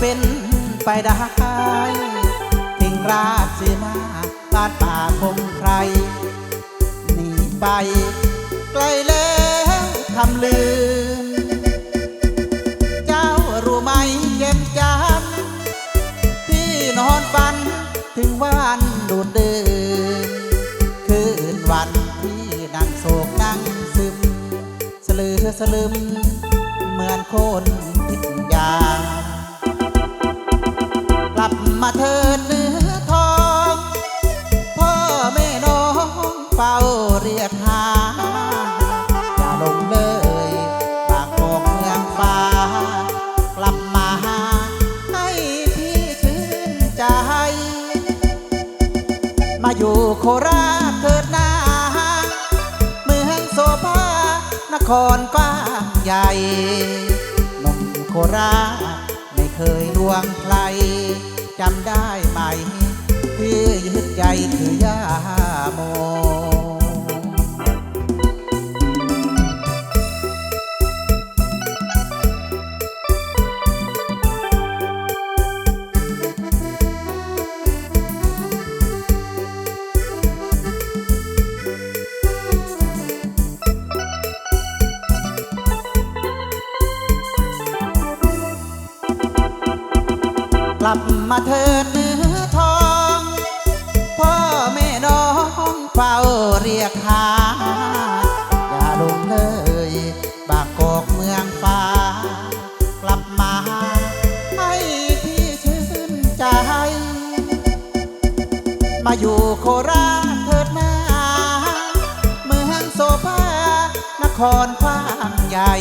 เป็นไปได้ทิ้งราชสีมาบ้านป่าคงใครหนีไปไกลแล้วคำลืม เจ้ารู้ไหมเก็บจำพี่นอนฝันถึงวันดูดดื่มคืนวันที่นั่งโศกนั่งซึม สลือสลืมเหมือนคน มาเถิดเนื้อทอง พ่อแม่น้องเฝ้าเรียกหา อย่าลงเลยปากโกกเมืองฟ้า กลับมาให้พี่ชื่นใจ มาอยู่โคราชเกิดนาเมืองโสภานครกว้างใหญ่นมโคราชไม่เคยลวงใคร จำได้ไหม ที่ยึดใจคือย่าโม ลับมาเถิดเนื้อทอง พ่อแม่น้องเฝ้าเรียกหา อย่าลงเลยบากกอกเมืองฟ้า กลับมาให้พี่ชื่นใจ มาอยู่โคราชเถิดนาเมืองโสภานครกว้างใหญ่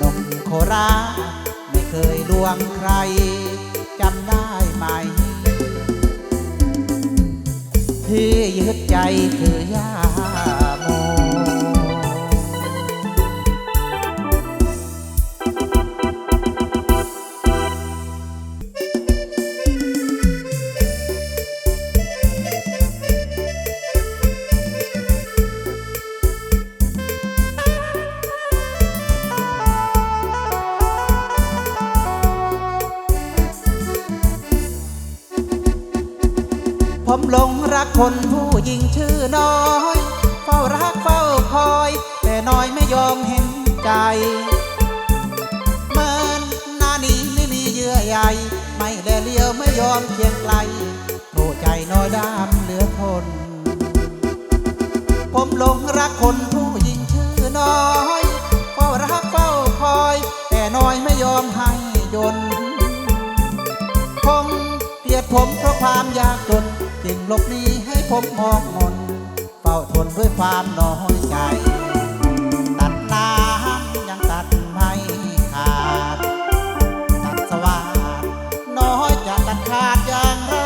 นมโคราชไม่เคยลวงใคร จำได้ไหม ที่ยึดใจคือยา ผมหลงรักคนผู้หญิงชื่อน้อย เฝ้ารักเฝ้าคอย แต่น้อยไม่ยอมเห็นใจเหมือนหน้านี้ไม่มีเยื่อใยไม่แลเลี้ยวไม่ยอมเคียงไกลโทษใจน้อยดำเหลือทนผมหลงรักคนผู้หญิงชื่อน้อยเฝ้ารักเฝ้าคอย แต่น้อยไม่ยอมให้ยนคงเกลียดผมเพราะความยากจน จึงลบหนีให้ผมมองมนเฝ้าทนด้วยความน้อยใจ ตัดน้ำยังตัดไม่ขาด ตัดสว่านน้อยจะตัดขาดอย่างไร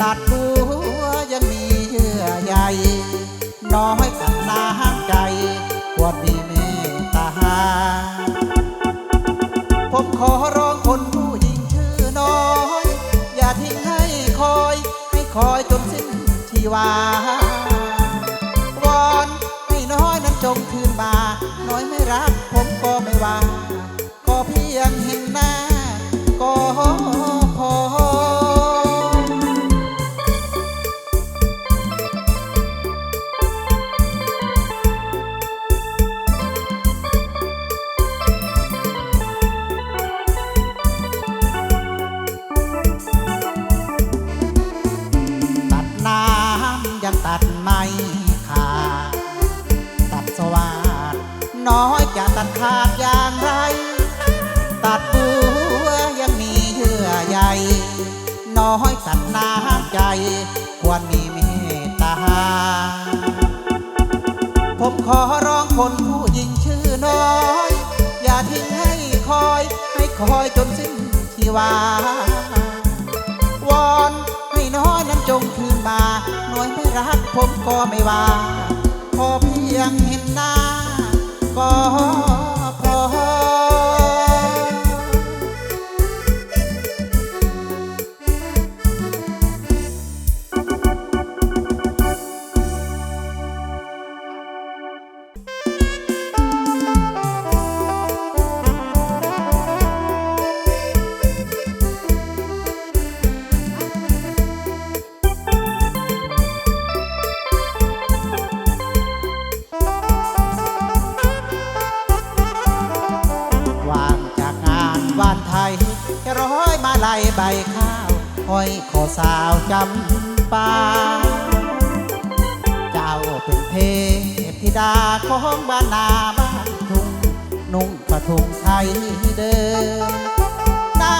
ตัดหัวยังมีเยื่อใยน้อยตัดน้ำใจควรมี วาวอนให้น้อยนั้นจงคืนมาน้อยไม่รักผมก็ไม่ว่า ขอเพียงเห็นหน้า อยจะตัดขาดอย่างไร ตัดบัวยังมีเยื่อใยน้อยตัดน้ำใจ ควรมีเมตตา ผมขอร้องคนผู้หญิงชื่อน้อย อย่าทิ้งให้คอย ให้คอยจนสิ้นชีวาวอนให้น้อยนั้นจงคืนมาหน่วยไม่รักผมก็ไม่ว่า พอเพียงเห็นหน้า ก็พ ลัยใบข้าวห้อยคอสาวจำปา เจ้าเป็นเทพธิดาของบ้านนาบ้านทุ่งนุ่งผ้าถุงไทยเดิมหน้า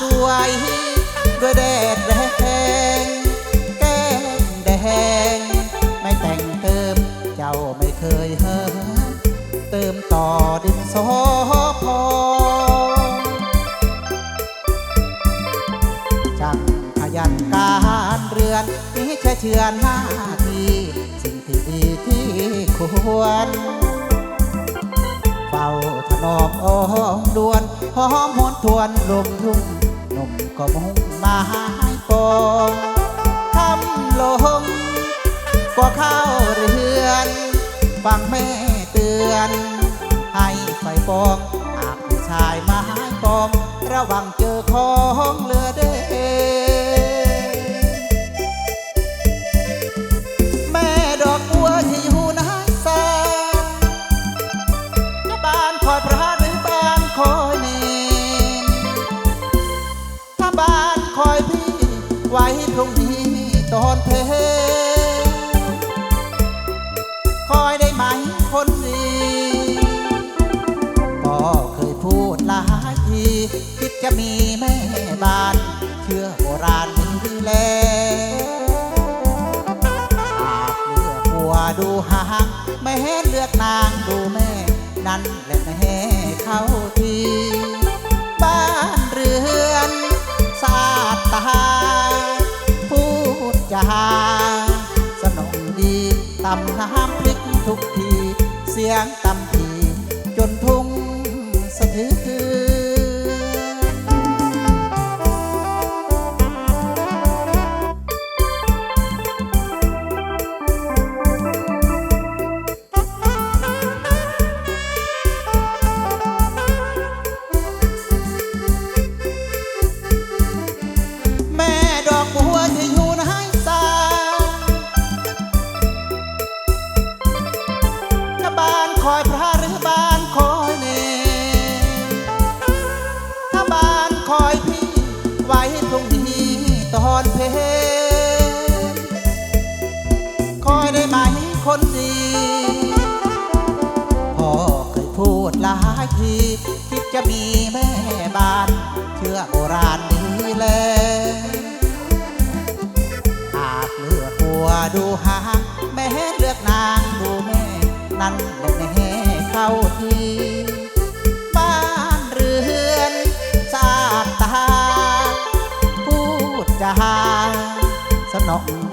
สวยด้วยแดดแรงแก้มแดง ไม่แต่งเติม เจ้าไม่เคยเฮิมเติมต่อดินสอ ชื่อหน้าที่สิ่งที่ดีที่ควร เฝ้าถนอมอ้อมดวนหอมหวนทวนลมทุ่งนมก็มุ่งมาให้ปองทำลงก็เข้าเรือนฟังแม่เตือน ให้ไฟปองหากมีชายมาให้ปอง ระวังเจอของเหลือเด้ ไว้พรุ่งนี้ตอนเพลคอยได้ไหมคนดีก็เคยพูดหลายที คิดจะมีแม่บ้าน เชื่อโบราณนี้แลหากเลือกหัวดูหางไม่เห็นเลือกนางดูแม่ นั่นแหละแม่เข้าที บ้านเรือนสาดตา หา สนองดีตำน้ำพริกทุกที เสียงตำที จนทุ่งสะเทือน คอยพระหรือบ้านคอยเนถ้าบ้านคอยพี่ไว้พรุ่งนี้ตอนเพลคอยได้ไหมคนดีพ่อเคยพูดหลายที คิดจะมีแม่บ้านเชื่อโบราณ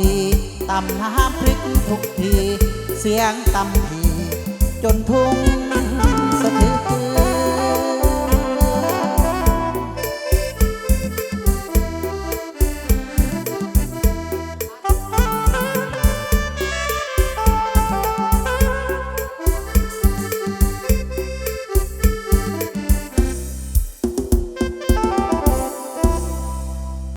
ดีตำน้ำพริกทุกที เสียงตำทีจนทุ่งสะเทือน